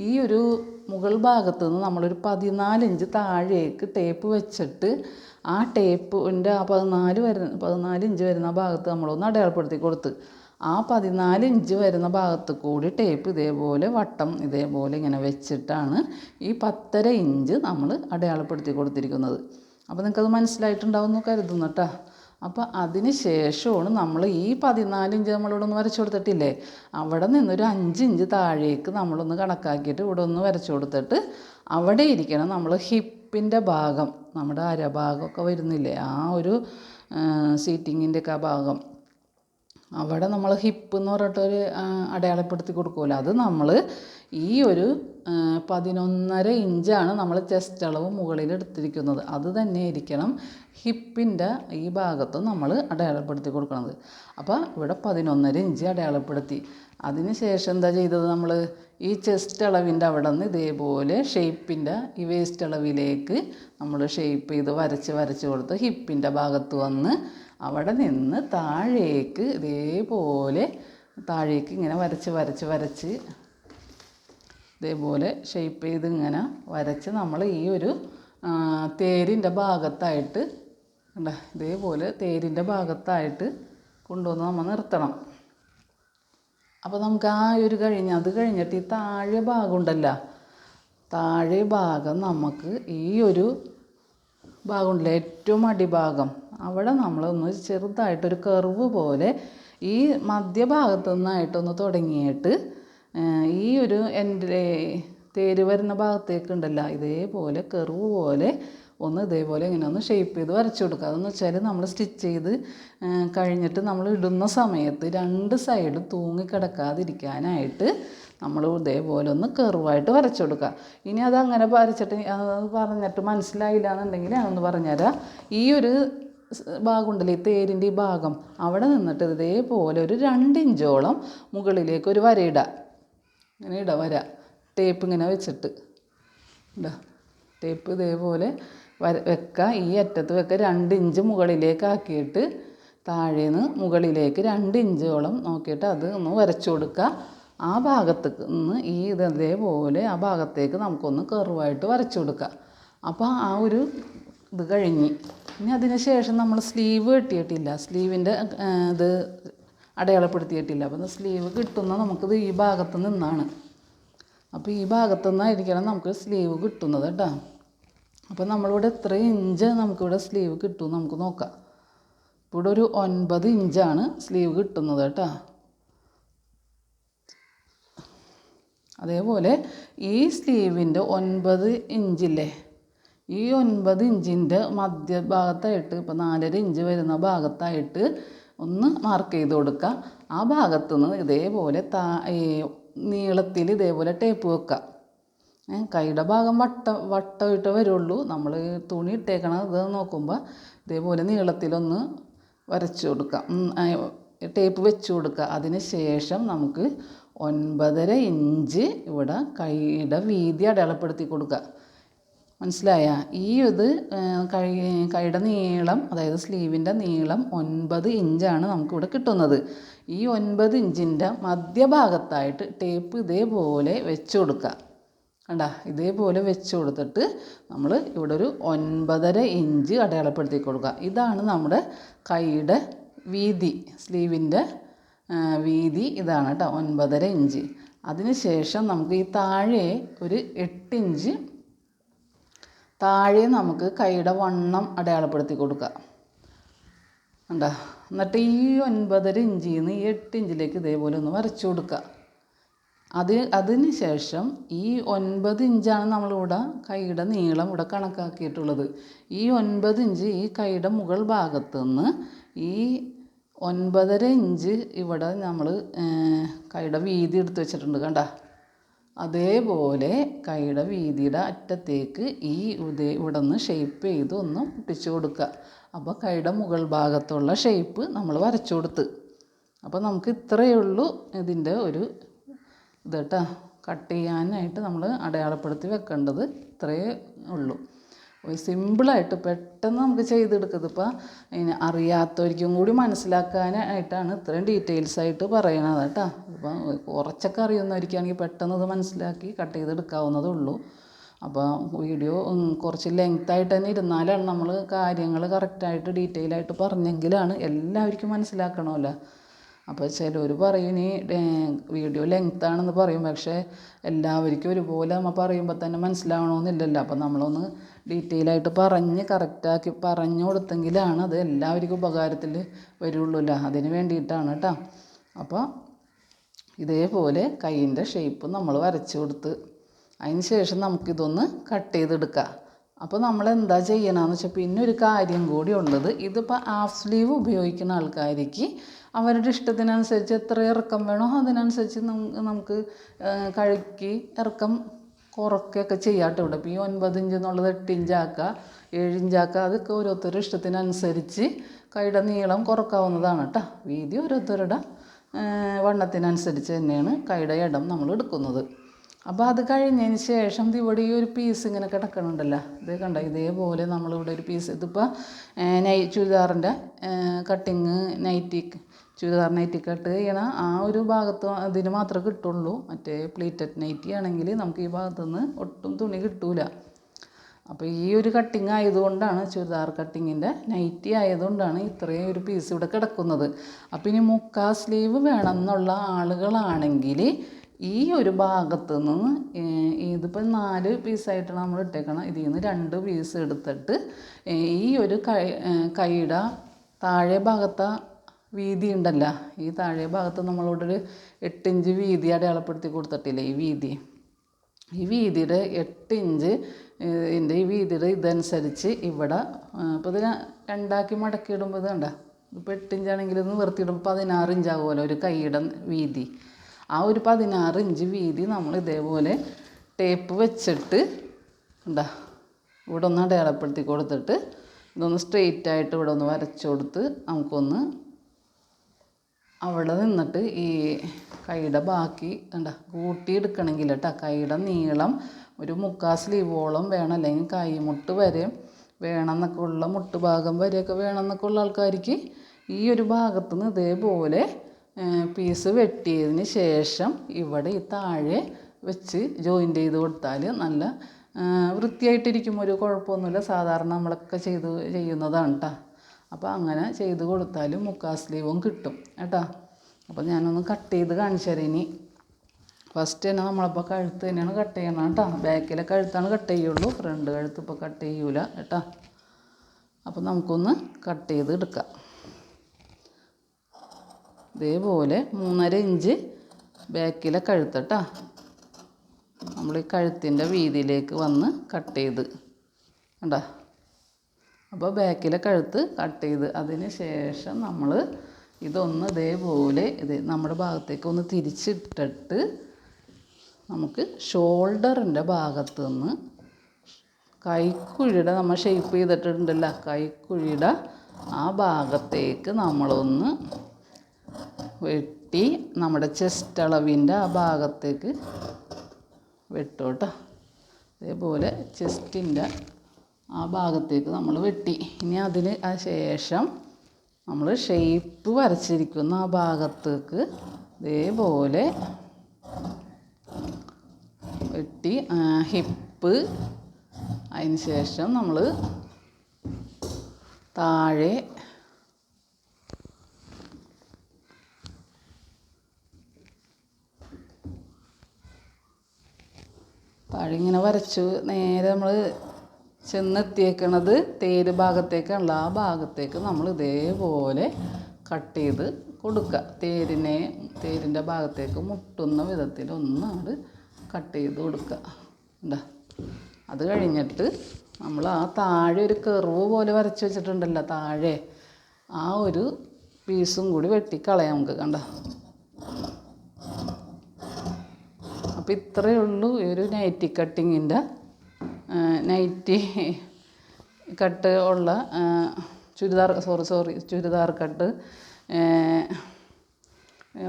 ഈ ഒരു മുകൾ ഭാഗത്ത് നിന്ന് നമ്മളൊരു പതിനാല് ഇഞ്ച് താഴേക്ക് ടേപ്പ് വെച്ചിട്ട് ആ ടേപ്പിന്റെ ആ പതിനാല് വരുന്ന പതിനാല് ഇഞ്ച് വരുന്ന ഭാഗത്ത് നമ്മളൊന്ന് അടയാളപ്പെടുത്തി കൊടുത്ത്. ആ പതിനാല് ഇഞ്ച് വരുന്ന ഭാഗത്ത് കൂടി ടേപ്പ് ഇതേപോലെ വട്ടം ഇതേപോലെ ഇങ്ങനെ വെച്ചിട്ടാണ് ഈ പത്തര ഇഞ്ച് നമ്മൾ അടയാളപ്പെടുത്തി കൊടുത്തിരിക്കുന്നത്. അപ്പോൾ നിങ്ങൾക്കത് മനസ്സിലായിട്ടുണ്ടാവും എന്ന് കരുതുന്നു കേട്ടോ. അപ്പോൾ അതിന് ശേഷമാണ് നമ്മൾ ഈ പതിനാല് ഇഞ്ച് നമ്മളിവിടെ ഒന്ന് വരച്ചു കൊടുത്തിട്ടില്ലേ? അവിടെ നിന്നൊരു അഞ്ച് ഇഞ്ച് താഴേക്ക് നമ്മളൊന്ന് കണക്കാക്കിയിട്ട് ഇവിടെ ഒന്ന് വരച്ചു കൊടുത്തിട്ട് അവിടെ ഇരിക്കണം നമ്മൾ ഹിപ്പിന്റെ ഭാഗം നമ്മുടെ അരഭാഗമൊക്കെ വരുന്നില്ലേ? ആ ഒരു സീറ്റിങ്ങിന്റെ ഒക്കെ ഭാഗം. അവിടെ നമ്മൾ ഹിപ്പ് എന്ന് പറഞ്ഞിട്ടൊരു അടയാളപ്പെടുത്തി കൊടുക്കുമല്ലോ. അത് നമ്മൾ ഈ ഒരു പതിനൊന്നര ഇഞ്ചാണ് നമ്മൾ ചെസ്റ്റ് അളവ് മുകളിൽ എടുത്തിരിക്കുന്നത്. അത് തന്നെ ആയിരിക്കണം ഹിപ്പിന്റെ ഈ ഭാഗത്തും നമ്മൾ അടയാളപ്പെടുത്തി കൊടുക്കുന്നത് അപ്പോൾ ഇവിടെ പതിനൊന്നര ഇഞ്ച് അടയാളപ്പെടുത്തി. അതിന് ശേഷം എന്താ ചെയ്തത് നമ്മൾ ഈ ചെസ്റ്റ് അളവിന്റെ അവിടെ നിന്ന് ഇതേപോലെ ഷേപ്പിന്റെ ഈ വേസ്റ്റ് അളവിലേക്ക് നമ്മൾ ഷേപ്പ് ചെയ്ത് വരച്ച് വരച്ച് കൊടുത്ത് ഹിപ്പിന്റെ ഭാഗത്ത് വന്ന് അവിടെ നിന്ന് താഴേക്ക് ഇതേപോലെ താഴേക്ക് ഇങ്ങനെ വരച്ച് വരച്ച് വരച്ച് ഇതേപോലെ ഷെയ്പ്പ് ചെയ്ത് ഇങ്ങനെ വരച്ച് നമ്മൾ ഈ ഒരു തേരിന്റെ ഭാഗത്തായിട്ട് കണ്ടോ? ഇതേപോലെ തേരിന്റെ ഭാഗത്തായിട്ട് കൊണ്ടുവന്ന് നമ്മൾ നിർത്തണം. അപ്പോൾ നമുക്ക് ആ ഒരു കഴിഞ്ഞ് അത് കഴിഞ്ഞിട്ട് ഈ താഴെ ഭാഗം ഉണ്ടല്ലോ? താഴെ ഭാഗം നമുക്ക് ഈ ഒരു ഭാഗമുണ്ടല്ലോ ഏറ്റവും അടിഭാഗം. അവിടെ നമ്മളൊന്ന് ചെറുതായിട്ടൊരു കർവ് പോലെ ഈ മധ്യഭാഗത്തു നിന്നായിട്ടൊന്ന് തുടങ്ങിയിട്ട് ഈ ഒരു എന്റെ തേര് വരുന്ന ഭാഗത്തേക്ക് ഉണ്ടല്ലോ ഇതേപോലെ കെറുവ് പോലെ ഒന്ന് ഇതേപോലെ ഇങ്ങനെ ഒന്ന് ഷേപ്പ് ചെയ്ത് വരച്ചു കൊടുക്കുക. അതെന്ന് വെച്ചാൽ നമ്മൾ സ്റ്റിച്ച് ചെയ്ത് കഴിഞ്ഞിട്ട് നമ്മൾ ഇടുന്ന സമയത്ത് രണ്ട് സൈഡും തൂങ്ങിക്കിടക്കാതിരിക്കാനായിട്ട് നമ്മൾ ഇതേപോലെ ഒന്ന് കെറുവായിട്ട് വരച്ചു കൊടുക്കുക. ഇനി അത് അങ്ങനെ വരച്ചിട്ട് അത് പറഞ്ഞിട്ട് മനസ്സിലായില്ല എന്നുണ്ടെങ്കിൽ ഞാനൊന്ന് പറഞ്ഞുതരാം. ഈ ഒരു ഭാഗമുണ്ടല്ലേ ഈ തേരിന്റെ ഈ ഭാഗം അവിടെ നിന്നിട്ട് ഇതേപോലെ ഒരു രണ്ട് ഇഞ്ചോളം മുകളിലേക്ക് ഒരു വരയിടുക ഇങ്ങനെ ഇട വര. ടേപ്പ് ഇങ്ങനെ വെച്ചിട്ട്. ഇടാ ടേപ്പ് ഇതേപോലെ വര വെക്കുക ഈ അറ്റത്ത് വെക്കുക രണ്ട് ഇഞ്ച് മുകളിലേക്ക് ആക്കിയിട്ട് താഴേന്ന് മുകളിലേക്ക് രണ്ട് ഇഞ്ചോളം നോക്കിയിട്ട് അത് ഒന്ന് വരച്ചു കൊടുക്കുക ആ ഭാഗത്തേക്ക് നിന്ന് ഈ ഇത് അതേപോലെ ആ ഭാഗത്തേക്ക് നമുക്കൊന്ന് കറുവായിട്ട് വരച്ചു കൊടുക്കുക അപ്പോൾ ആ ഒരു ഇത് കഴിഞ്ഞ്. ഇനി അതിന് ശേഷം നമ്മൾ സ്ലീവ് കെട്ടിയിട്ടില്ല. സ്ലീവിന്റെ ഇത് അടയാളപ്പെടുത്തിയിട്ടില്ല. അപ്പോൾ സ്ലീവ് കിട്ടുന്ന നമുക്കിത് ഈ ഭാഗത്ത് നിന്നാണ്. അപ്പോൾ ഈ ഭാഗത്തു നിന്നായിരിക്കണം നമുക്ക് സ്ലീവ് കിട്ടുന്നത് കേട്ടോ. അപ്പോൾ നമ്മളിവിടെ എത്ര ഇഞ്ച് നമുക്കിവിടെ സ്ലീവ് കിട്ടും നമുക്ക് നോക്കാം. ഇവിടെ ഒരു ഒൻപത് ഇഞ്ചാണ് സ്ലീവ് കിട്ടുന്നത് കേട്ടോ. അതേപോലെ ഈ സ്ലീവിന്റെ ഒൻപത് ഇഞ്ചില്ലേ ഈ ഒൻപത് ഇഞ്ചിന്റെ മധ്യഭാഗത്തായിട്ട് ഇപ്പോൾ നാലര ഇഞ്ച് വരുന്ന ഭാഗത്തായിട്ട് ഒന്ന് മാർക്ക് ചെയ്ത് കൊടുക്കുക ആ ഭാഗത്തു നിന്ന് ഇതേപോലെ താ ഈ നീളത്തിൽ ഇതേപോലെ ടേപ്പ് വെക്കുക കൈയുടെ ഭാഗം വട്ട വട്ടമായിട്ട് വരുള്ളൂ. നമ്മൾ തുണി ഇട്ടേക്കണത് നോക്കുമ്പോൾ ഇതേപോലെ നീളത്തിലൊന്ന് വരച്ചു കൊടുക്കാം. ടേപ്പ് വെച്ച് കൊടുക്കുക അതിന് ശേഷം നമുക്ക് ഒൻപതര ഇഞ്ച് ഇവിടെ കൈയുടെ വീതി അടയാളപ്പെടുത്തി കൊടുക്കുക മനസ്സിലായ? ഈ ഇത് കൈ കൈയുടെ നീളം അതായത് സ്ലീവിന്റെ നീളം ഒൻപത് ഇഞ്ചാണ് നമുക്കിവിടെ കിട്ടുന്നത്. ഈ ഒൻപത് ഇഞ്ചിന്റെ മധ്യഭാഗത്തായിട്ട് ടേപ്പ് ഇതേപോലെ വെച്ച് കൊടുക്കുക. കണ്ട? ഇതേപോലെ വെച്ച് കൊടുത്തിട്ട് നമ്മൾ ഇവിടെ ഒരു ഒൻപതര ഇഞ്ച് അടയാളപ്പെടുത്തി കൊടുക്കുക. ഇതാണ് നമ്മുടെ കൈയുടെ വീതി സ്ലീവിന്റെ വീതി ഇതാണ് കേട്ടോ ഒൻപതര ഇഞ്ച്. അതിന് ശേഷം നമുക്ക് ഈ താഴെ ഒരു എട്ട് ഇഞ്ച് താഴെ നമുക്ക് കൈയുടെ വണ്ണം അടയാളപ്പെടുത്തി കൊടുക്കുക. കണ്ടോ? എന്നിട്ട് ഈ ഒൻപതര ഇഞ്ചിൽ നിന്ന് ഈ എട്ട് ഇഞ്ചിലേക്ക് ഇതേപോലെ ഒന്ന് വരച്ചു കൊടുക്കുക. അത് അതിന് ശേഷം ഈ ഒൻപത് ഇഞ്ചാണ് നമ്മളിവിടെ കൈയുടെ നീളം ഇവിടെ കണക്കാക്കിയിട്ടുള്ളത്. ഈ ഒൻപത് ഇഞ്ച് ഈ കൈയുടെ മുകൾ ഭാഗത്ത് നിന്ന് ഈ ഒൻപതര ഇഞ്ച് ഇവിടെ നമ്മൾ കൈയുടെ വീതി എടുത്ത് വെച്ചിട്ടുണ്ട് കണ്ട? അതേപോലെ കൈയുടെ വീതിയുടെ അറ്റത്തേക്ക് ഈ ഇതേ ഇവിടെ നിന്ന് ഷേപ്പ് ചെയ്ത് ഒന്ന് പൊട്ടിച്ചു കൊടുക്കുക. അപ്പോൾ കൈയുടെ മുകൾ ഭാഗത്തുള്ള ഷേപ്പ് നമ്മൾ വരച്ചു കൊടുത്ത്. അപ്പോൾ നമുക്ക് ഇത്രയേ ഉള്ളൂ ഇതിന്റെ ഒരു ഇത് കേട്ടോ. കട്ട് ചെയ്യാനായിട്ട് നമ്മൾ അടയാളപ്പെടുത്തി വെക്കേണ്ടത് ഇത്രയേ ഉള്ളൂ. സിമ്പിളായിട്ട് പെട്ടെന്ന് നമുക്ക് ചെയ്തെടുക്കുന്നത് ഇപ്പോൾ ഇനി അറിയാത്തവർക്കും കൂടി മനസ്സിലാക്കാനായിട്ടാണ് ഇത്രയും ഡീറ്റെയിൽസ് ആയിട്ട് പറയണത് കേട്ടോ. ഇപ്പം കുറച്ചൊക്കെ അറിയുന്നവർക്കാണെങ്കിൽ പെട്ടെന്ന് ഇത് മനസ്സിലാക്കി കട്ട് ചെയ്തെടുക്കാവുന്നതേ ഉള്ളൂ. അപ്പോൾ വീഡിയോ കുറച്ച് ലെങ്ത് ആയിട്ട് തന്നെ ഇരുന്നാലാണ് നമ്മൾ കാര്യങ്ങൾ കറക്റ്റായിട്ട് ഡീറ്റെയിൽ ആയിട്ട് പറഞ്ഞെങ്കിലാണ് എല്ലാവർക്കും മനസ്സിലാക്കണമല്ലോ. അപ്പോൾ ചിലർ പറയും ഇനി വീഡിയോ ലെങ്ത് ആണെന്ന് പറയും. പക്ഷേ എല്ലാവർക്കും ഒരുപോലെ നമ്മൾ പറയുമ്പോൾ തന്നെ മനസ്സിലാവണമെന്നില്ലല്ലോ അപ്പോൾ നമ്മളൊന്ന് ഡീറ്റെയിൽ ആയിട്ട് പറഞ്ഞ് കറക്റ്റാക്കി പറഞ്ഞു കൊടുത്തെങ്കിലാണ് അത് എല്ലാവർക്കും ഉപകാരത്തിൽ വരുള്ളൂല്ലോ. അതിന് വേണ്ടിയിട്ടാണ് കേട്ടോ അപ്പോൾ ഇതേപോലെ കൈയിന്റെ ഷേപ്പ് നമ്മൾ വരച്ച് കൊടുത്ത് അതിന് ശേഷം നമുക്കിതൊന്ന് കട്ട് ചെയ്തെടുക്കാം. അപ്പോൾ നമ്മൾ എന്താ ചെയ്യണമെന്ന് വെച്ചാൽ പിന്നെ ഒരു കാര്യം കൂടി ഉള്ളത് ഇതിപ്പോൾ ഹാഫ് സ്ലീവ് ഉപയോഗിക്കുന്ന ആൾക്കാർക്ക് അവരുടെ ഇഷ്ടത്തിനനുസരിച്ച് എത്ര ഇറക്കം വേണോ അതിനനുസരിച്ച് നമുക്ക് കഴുക്കി ഇറക്കം കുറയ്ക്കുകയൊക്കെ ചെയ്യാം കേട്ടോ ഇവിടെ. ഇപ്പോൾ ഈ ഒൻപത് ഇഞ്ച് എന്നുള്ളത് എട്ട് ഇഞ്ചാക്കുക ഏഴ് ഇഞ്ചാക്കുക അതൊക്കെ ഓരോരുത്തരുടെ ഇഷ്ടത്തിനനുസരിച്ച് കൈയുടെ നീളം കുറക്കാവുന്നതാണ് കേട്ടോ വീതി ഓരോരുത്തരുടെ വണ്ണത്തിനനുസരിച്ച് തന്നെയാണ് കൈയുടെ ഇടം നമ്മൾ എടുക്കുന്നത്. അപ്പോൾ അത് കഴിഞ്ഞതിന് ശേഷം ഇവിടെ ഈ ഒരു പീസ് ഇങ്ങനെ കിടക്കണുണ്ടല്ലോ. ഇത് കണ്ട? ഇതേപോലെ നമ്മളിവിടെ ഒരു പീസ് ഇതിപ്പോൾ നൈ ചുരിദാറിന്റെ cutting nighty churidar nighty cut ചെയ്യണ ആ ഒരു ഭാഗത്ത് അതിന് മാത്രമേ കിട്ടുള്ളൂ. മറ്റേ പ്ലീറ്റഡ് നൈറ്റി ആണെങ്കിൽ നമുക്ക് ഈ ഭാഗത്തു നിന്ന് ഒട്ടും തുണി കിട്ടില്ല അപ്പോൾ ഈ ഒരു കട്ടിങ് ആയതുകൊണ്ടാണ് ചുരിദാർ കട്ടിങ്ങിന്റെ നൈറ്റി ആയതുകൊണ്ടാണ് ഇത്രയും ഒരു പീസ് ഇവിടെ കിടക്കുന്നത്. അപ്പോൾ ഇനി മുക്കാ സ്ലീവ് വേണം എന്നുള്ള ആളുകളാണെങ്കിൽ ഈ ഒരു ഭാഗത്ത് നിന്ന് ഇതിപ്പോൾ നാല് പീസായിട്ടാണ് നമ്മൾ ഇട്ടേക്കണം. ഇതിൽ നിന്ന് രണ്ട് പീസ് എടുത്തിട്ട് ഈ ഒരു കൈ കൈയുടെ താഴെ ഭാഗത്തെ വീതി ഉണ്ടല്ലോ ഈ താഴെ ഭാഗത്ത് നമ്മളോടൊരു ഒരു എട്ടിഞ്ച് വീതി അടയാളപ്പെടുത്തി കൊടുത്തിട്ടില്ലേ ഈ വീതി. ഈ വീതിയുടെ എട്ട് ഇഞ്ച് ഇതിന്റെ ഈ വീതിയുടെ ഇതനുസരിച്ച് ഇവിടെ ഇപ്പോൾ ഇത് രണ്ടാക്കി മടക്കി ഇടുമ്പോൾ ഇത് കണ്ട? ഇപ്പോൾ എട്ട് ഇഞ്ചാണെങ്കിൽ ഇത് നിർത്തിയിടുമ്പോൾ പതിനാറ് ഇഞ്ചാകുമല്ലോ ഒരു കൈയുടെ വീതി. ആ ഒരു പതിനാറ് ഇഞ്ച് വീതി നമ്മൾ ഇതേപോലെ ടേപ്പ് വെച്ചിട്ട് എന്താ ഇവിടെ ഒന്ന് അടയാളപ്പെടുത്തി കൊടുത്തിട്ട് ഇതൊന്ന് സ്ട്രെയിറ്റ് ആയിട്ട് ഇവിടെ ഒന്ന് വരച്ചു കൊടുത്ത് നമുക്കൊന്ന് അവിടെ നിന്നിട്ട് ഈ കൈയുടെ ബാക്കി എന്താ കൂട്ടിയെടുക്കണമെങ്കിൽ കേട്ടോ കൈയുടെ നീളം ഒരു മുക്കാൽ സ്ലീവോളം വേണം. അല്ലെങ്കിൽ കൈമുട്ട് വരെ വേണമെന്നൊക്കെ ഉള്ള മുട്ട് ഭാഗം വരെയൊക്കെ വേണമെന്നൊക്കെ ഉള്ള ആൾക്കാർക്ക് ഈ ഒരു ഭാഗത്തു നിന്ന് ഇതേപോലെ പീസ് വെട്ടിയതിന് ശേഷം ഇവിടെ ഈ താഴെ വെച്ച് ജോയിന്റ് ചെയ്ത് കൊടുത്താൽ നല്ല വൃത്തിയായിട്ടിരിക്കും. ഒരു കുഴപ്പമൊന്നുമില്ല. സാധാരണ നമ്മളൊക്കെ ചെയ്ത് ചെയ്യുന്നതാണ് കേട്ടോ അപ്പോൾ അങ്ങനെ ചെയ്ത് കൊടുത്താൽ മുക്കാൽ സ്ലീവും കിട്ടും കേട്ടോ. അപ്പോൾ ഞാനൊന്ന് കട്ട് ചെയ്ത് കാണിച്ചു ഇനി. ഫസ്റ്റ് തന്നെ നമ്മളിപ്പോൾ കഴുത്ത് തന്നെയാണ് കട്ട് ചെയ്യണം കേട്ടോ. ബാക്കിലെ കഴുത്താണ് കട്ട് ചെയ്യുള്ളൂ ഫ്രണ്ട് കഴുത്ത് ഇപ്പോൾ കട്ട് ചെയ്യൂല കേട്ടോ. അപ്പോൾ നമുക്കൊന്ന് കട്ട് ചെയ്ത് എടുക്കാം. ഇതേപോലെ മൂന്നര ഇഞ്ച് ബാക്കിലെ കഴുത്ത് കേട്ടോ. നമ്മൾ ഈ കഴുത്തിന്റെ വീതിയിലേക്ക് വന്ന് കട്ട് ചെയ്ത് കണ്ടോ. അപ്പോൾ ബാക്കിലെ കഴുത്ത് കട്ട് ചെയ്ത് അതിന് ശേഷം നമ്മൾ ഇതൊന്ന് ഇതേപോലെ ഇത് നമ്മുടെ ഭാഗത്തേക്ക് ഒന്ന് തിരിച്ചിട്ടിട്ട് നമുക്ക് ഷോൾഡറിന്റെ ഭാഗത്ത് നിന്ന് കൈക്കുഴിയുടെ നമ്മൾ ഷേപ്പ് ചെയ്തിട്ടുണ്ടല്ലോ കൈക്കുഴിയുടെ ആ ഭാഗത്തേക്ക് നമ്മളൊന്ന് വെട്ടി നമ്മുടെ ചെസ്റ്റ് അളവിന്റെ ആ ഭാഗത്തേക്ക് വെട്ടോട്ടോ ഇതേപോലെ ചെസ്റ്റിന്റെ ആ ഭാഗത്തേക്ക് നമ്മൾ വെട്ടി. ഇനി അതിന് ശേഷം നമ്മൾ ഷേപ്പ് വരച്ചിരിക്കുന്ന ആ ഭാഗത്തേക്ക് ഇതേപോലെ വെട്ടി ഹിപ്പ് അതിന് ശേഷം നമ്മൾ താഴെ താഴെ ഇങ്ങനെ വരച്ചു നേരെ നമ്മൾ ചെന്നെത്തിയേക്കണത് തേര് ഭാഗത്തേക്കാണല്ലോ. ആ ഭാഗത്തേക്ക് നമ്മൾ ഇതേപോലെ കട്ട് ചെയ്ത് കൊടുക്കുക. തേരിനെ തേരിന്റെ ഭാഗത്തേക്ക് മുട്ടുന്ന വിധത്തിൽ ഒന്ന് അത് കട്ട് ചെയ്ത് കൊടുക്കുക. എന്താ അത് കഴിഞ്ഞിട്ട് നമ്മൾ ആ താഴെ ഒരു കെർവ് പോലെ വരച്ച് വെച്ചിട്ടുണ്ടല്ലോ താഴെ. ആ ഒരു പീസും കൂടി വെട്ടിക്കളയാം നമുക്ക്. കണ്ട? അപ്പോൾ ഇത്രയേ ഉള്ളൂ ഈ ഒരു നൈറ്റി കട്ടിങ്ങിന്റെ നൈറ്റി കട്ട് ഉള്ള churidar sorry sorry churidar cut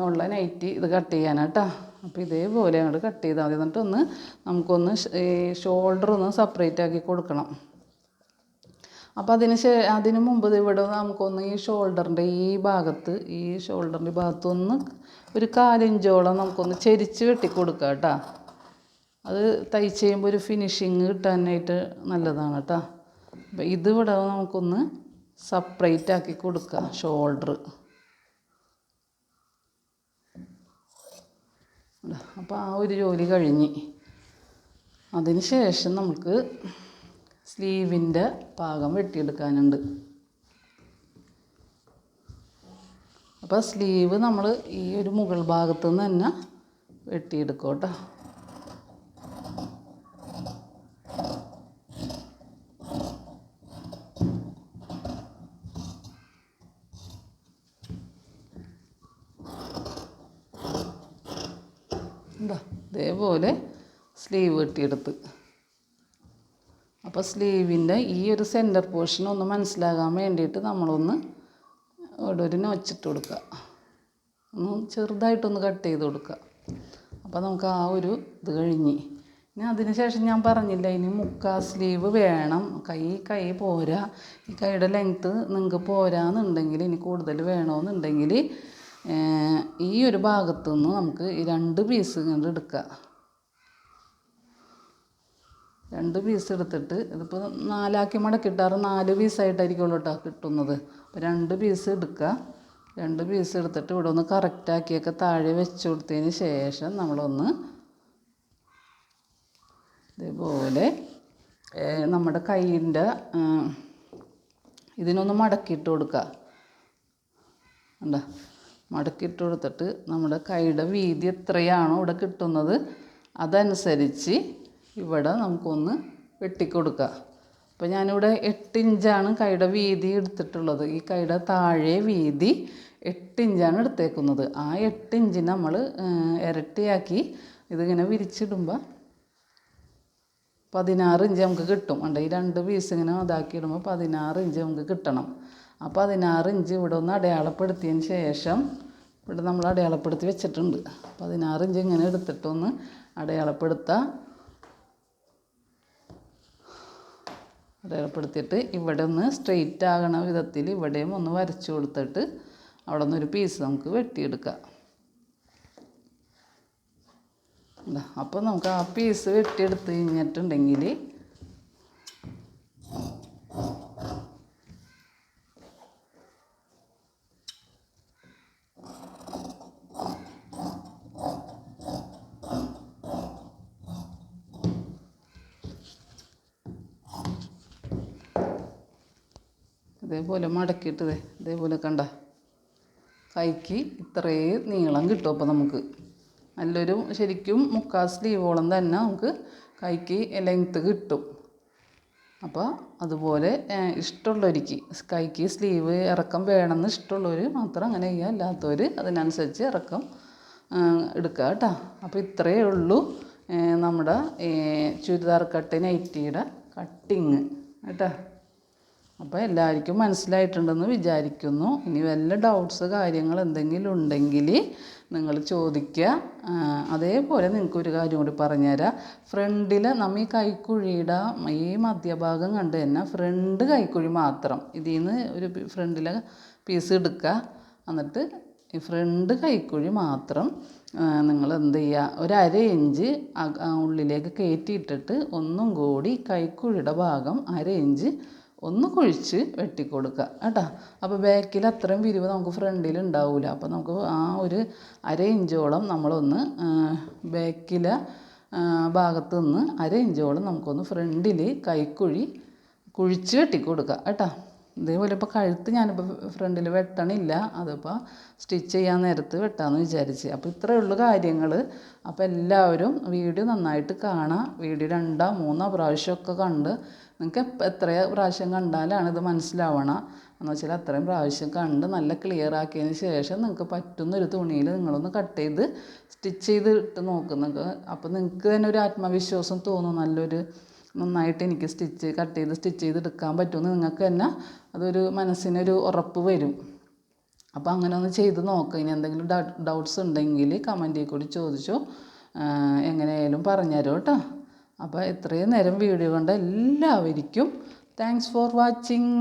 ഉള്ള നൈറ്റി ഇത് കട്ട് ചെയ്യാനാണ് ചെയ്യാനാട്ടോ അപ്പോൾ ഇതേപോലെ അങ്ങോട്ട് കട്ട് ചെയ്താൽ മതി. എന്നിട്ട് ഒന്ന് നമുക്കൊന്ന് ഈ ഷോൾഡർ ഒന്ന് സെപ്പറേറ്റ് ആക്കി കൊടുക്കണം. അപ്പോൾ അതിന് ശേ അതിന് മുമ്പ് ഇവിടെ നമുക്കൊന്ന് ഈ ഷോൾഡറിന്റെ ഈ ഭാഗത്ത് ഈ ഷോൾഡറിന്റെ ഭാഗത്തൊന്ന് ഒരു കാലിഞ്ചോളം നമുക്കൊന്ന് ചെരിച്ച് വെട്ടിക്കൊടുക്കാം കേട്ടോ അത് തയ്ച്ച് കഴിയുമ്പോൾ ഒരു ഫിനിഷിങ് കിട്ടാനായിട്ട് നല്ലതാണ് കേട്ടോ അപ്പം ഇതിവിടെ നമുക്കൊന്ന് സെപ്പറേറ്റ് ആക്കി കൊടുക്കാം ഷോൾഡർ അപ്പോൾ ആ ഒരു ജോലി കഴിഞ്ഞ്. അതിന് ശേഷം നമുക്ക് സ്ലീവിന്റെ പാകം വെട്ടിയെടുക്കാനുണ്ട്. അപ്പോൾ സ്ലീവ് നമ്മൾ ഈ ഒരു മുകൾ ഭാഗത്തു നിന്ന് തന്നെ വെട്ടിയെടുക്കും കേട്ടോ എന്താ ഇതേപോലെ സ്ലീവ് വെട്ടിയെടുത്ത്. അപ്പോൾ സ്ലീവിന്റെ ഈ ഒരു സെന്റർ പോർഷൻ ഒന്ന് മനസ്സിലാകാൻ വേണ്ടിയിട്ട് നമ്മളൊന്ന് ഇവിടെ ഒരു നൊച്ചിട്ട് കൊടുക്കുക ഒന്ന് ചെറുതായിട്ടൊന്ന് കട്ട് ചെയ്ത് കൊടുക്കുക അപ്പോൾ നമുക്ക് ആ ഒരു ഇത് കഴിഞ്ഞ്. ഇനി അതിന് ശേഷം ഞാൻ പറഞ്ഞില്ല ഇനി മുക്കാ സ്ലീവ് വേണം. കൈ കൈ പോരാ. ഈ കൈയുടെ ലെങ്ത്ത് നിങ്ങൾക്ക് പോരാന്നുണ്ടെങ്കിൽ ഇനി കൂടുതൽ വേണമെന്നുണ്ടെങ്കിൽ ഈ ഒരു ഭാഗത്തു നിന്ന് നമുക്ക് ഈ രണ്ട് പീസ് ഇങ്ങോട്ട് എടുക്കുക രണ്ട് പീസ് എടുത്തിട്ട് ഇതിപ്പോൾ നാലാക്കി മടക്കിട്ടാറ് നാല് പീസായിട്ടായിരിക്കുമല്ലോ കേട്ടോ കിട്ടുന്നത്. അപ്പോൾ രണ്ട് പീസ് എടുക്കുക രണ്ട് പീസ് എടുത്തിട്ട് ഇവിടെ ഒന്ന് കറക്റ്റാക്കിയൊക്കെ താഴെ വെച്ച് കൊടുത്തതിന് ശേഷം നമ്മളൊന്ന് ഇതേപോലെ നമ്മുടെ കൈയിന്റെ ഇതിനൊന്ന് മടക്കിയിട്ട് കൊടുക്കുക ഉണ്ടോ മടക്കിയിട്ട് കൊടുത്തിട്ട് നമ്മുടെ കൈയുടെ വീതി എത്രയാണോ ഇവിടെ കിട്ടുന്നത് അതനുസരിച്ച് ഇവിടെ നമുക്കൊന്ന് വെട്ടിക്കൊടുക്കുക. അപ്പോൾ ഞാനിവിടെ എട്ട് ഇഞ്ചാണ് കൈയുടെ വീതി എടുത്തിട്ടുള്ളത്. ഈ കൈയുടെ താഴെ വീതി എട്ട് ഇഞ്ചാണ് എടുത്തേക്കുന്നത്. ആ എട്ട് ഇഞ്ചിന് നമ്മൾ ഇരട്ടിയാക്കി ഇതിങ്ങനെ വിരിച്ചിടുമ്പോൾ പതിനാറ് ഇഞ്ച് നമുക്ക് കിട്ടും. ഉണ്ട് ഈ രണ്ട് പീസ് ഇങ്ങനെ ഇതാക്കി ഇടുമ്പോൾ പതിനാറ് ഇഞ്ച് നമുക്ക് കിട്ടണം. ആ പതിനാറ് ഇഞ്ച് ഇവിടെ ഒന്ന് അടയാളപ്പെടുത്തിയതിന് ശേഷം ഇവിടെ നമ്മൾ അടയാളപ്പെടുത്തി വെച്ചിട്ടുണ്ട്. പതിനാറ് ഇഞ്ച് ഇങ്ങനെ എടുത്തിട്ടൊന്ന് അടയാളപ്പെടുത്താം. അടയാളപ്പെടുത്തിയിട്ട് ഇവിടെ ഒന്ന് സ്ട്രെയിറ്റ് ആകണ വിധത്തിൽ ഇവിടെയും ഒന്ന് വരച്ചു കൊടുത്തിട്ട് അവിടെ നിന്നൊരു പീസ് നമുക്ക് വെട്ടിയെടുക്കാം. അപ്പോൾ നമുക്ക് ആ പീസ് വെട്ടിയെടുത്ത് കഴിഞ്ഞിട്ടുണ്ടെങ്കിൽ ഇതേപോലെ മടക്കിയിട്ട് ദേ ഇതേപോലെ കണ്ട. കൈക്ക് ഇത്രയും നീളം കിട്ടും അപ്പോൾ നമുക്ക്. നല്ലൊരു ശരിക്കും മുക്കാൽ സ്ലീവോളം തന്നെ നമുക്ക് കൈക്ക് ലെങ്ത്ത് കിട്ടും. അപ്പോൾ അതുപോലെ ഇഷ്ടമുള്ളവർക്ക് കൈക്ക് സ്ലീവ് ഇറക്കം വേണമെന്ന് ഇഷ്ടമുള്ളവർ മാത്രം അങ്ങനെ ചെയ്യുക. അല്ലാത്തവർ അതിനനുസരിച്ച് ഇറക്കം എടുക്കുക കേട്ടോ. അപ്പോൾ ഇത്രയേ ഉള്ളൂ നമ്മുടെ ചുരിദാർ കട്ട് നൈറ്റിയുടെ കട്ടിങ് കേട്ടോ. അപ്പോൾ എല്ലാവർക്കും മനസ്സിലായിട്ടുണ്ടെന്ന് വിചാരിക്കുന്നു. ഇനി വല്ല ഡൗട്ട്സ് കാര്യങ്ങൾ എന്തെങ്കിലും ഉണ്ടെങ്കിൽ നിങ്ങൾ ചോദിക്കുക. അതേപോലെ നിങ്ങൾക്ക് ഒരു കാര്യം കൂടി പറഞ്ഞുതരാം. ഫ്രണ്ടിൽ നമ്മൾ ഈ കൈക്കുഴിയുടെ ഈ മധ്യഭാഗം കണ്ട് തന്നെ ഫ്രണ്ട് കൈക്കുഴി മാത്രം. ഇതിൽ നിന്ന് ഒരു ഫ്രണ്ടിലെ പീസ് എടുക്കുക. എന്നിട്ട് ഈ ഫ്രണ്ട് കൈക്കുഴി മാത്രം നിങ്ങൾ എന്ത് ചെയ്യുക. ഒരു അര ഇഞ്ച് ഉള്ളിലേക്ക് കയറ്റിയിട്ടിട്ട് ഒന്നും കൂടി കൈക്കുഴിയുടെ ഭാഗം അര ഇഞ്ച് ഒന്ന് കുഴിച്ച് വെട്ടിക്കൊടുക്കുക കേട്ടോ. അപ്പോൾ ബാക്കിൽ അത്രയും വിരിവ് നമുക്ക് ഫ്രണ്ടിൽ ഉണ്ടാവില്ല അപ്പോൾ നമുക്ക് ആ ഒരു അര ഇഞ്ചോളം നമ്മളൊന്ന് ബാക്കിലെ ഭാഗത്ത് നിന്ന് അര ഇഞ്ചോളം നമുക്കൊന്ന് ഫ്രണ്ടിൽ കൈക്കുഴി കുഴിച്ച് വെട്ടിക്കൊടുക്കുക കേട്ടോ. ഇതേപോലെ ഇപ്പോൾ കഴുത്ത് ഞാനിപ്പോൾ ഫ്രണ്ടിൽ വെട്ടണില്ല. അതിപ്പോൾ സ്റ്റിച്ച് ചെയ്യാൻ നേരത്ത് വെട്ടാമെന്ന് വിചാരിച്ച്. അപ്പോൾ ഇത്രയേ ഉള്ളൂ കാര്യങ്ങൾ അപ്പോൾ എല്ലാവരും വീഡിയോ നന്നായിട്ട് കാണാം. വീഡിയോ രണ്ടോ മൂന്നോ പ്രാവശ്യമൊക്കെ കണ്ട് നിങ്ങൾക്ക് എത്ര പ്രാവശ്യം കണ്ടാലാണ് ഇത് മനസ്സിലാവണം? എന്ന് വെച്ചാൽ അത്രയും പ്രാവശ്യം കണ്ട് നല്ല ക്ലിയർ ആക്കിയതിന് ശേഷം നിങ്ങൾക്ക് പറ്റുന്ന ഒരു തുണിയിൽ നിങ്ങളൊന്ന് കട്ട് ചെയ്ത് സ്റ്റിച്ച് ചെയ്ത് ഇട്ട് നോക്കുന്നത് അപ്പോൾ നിങ്ങൾക്ക് തന്നെ ഒരു ആത്മവിശ്വാസം തോന്നും. നല്ലൊരു നന്നായിട്ട് എനിക്ക് സ്റ്റിച്ച് കട്ട് ചെയ്ത് സ്റ്റിച്ച് ചെയ്ത് എടുക്കാൻ പറ്റുമെന്ന് നിങ്ങൾക്ക് തന്നെ അതൊരു മനസ്സിനൊരു ഉറപ്പ് വരും. അപ്പോൾ അങ്ങനെ ഒന്ന് ചെയ്ത് നോക്കുക ഇനി എന്തെങ്കിലും ഡൗട്ട്സ് ഉണ്ടെങ്കിൽ കമന്റിൽ കൂടി ചോദിച്ചോ. എങ്ങനെയായാലും പറഞ്ഞുതരും കേട്ടോ അപ്പോൾ ഇത്രയും നേരം വീഡിയോ കണ്ട എല്ലാവർക്കും താങ്ക്സ് ഫോർ വാച്ചിങ്